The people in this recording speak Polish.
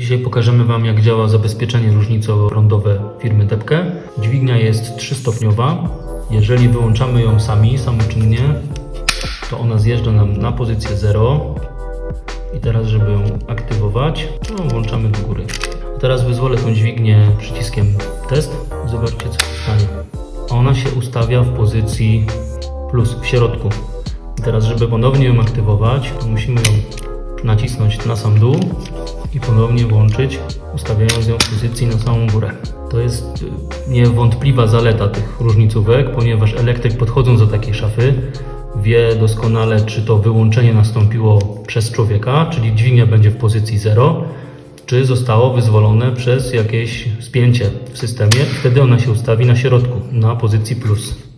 Dzisiaj pokażemy Wam, jak działa zabezpieczenie różnicoprądowe firmy Depke. Dźwignia jest trzystopniowa. Jeżeli wyłączamy ją sami, samoczynnie, to ona zjeżdża nam na pozycję 0. I teraz, żeby ją aktywować, no, włączamy do góry. Teraz wyzwolę tą dźwignię przyciskiem test. Zobaczcie, co się stanie. Ona się ustawia w pozycji plus, w środku. I teraz, żeby ponownie ją aktywować, to musimy ją nacisnąć na sam dół i ponownie włączyć, ustawiając ją w pozycji na samą górę. To jest y, niewątpliwa zaleta tych różnicówek, ponieważ elektryk podchodząc do takiej szafy wie doskonale, czy to wyłączenie nastąpiło przez człowieka, czyli dźwignia będzie w pozycji 0, czy zostało wyzwolone przez jakieś spięcie w systemie. Wtedy ona się ustawi na środku, na pozycji plus.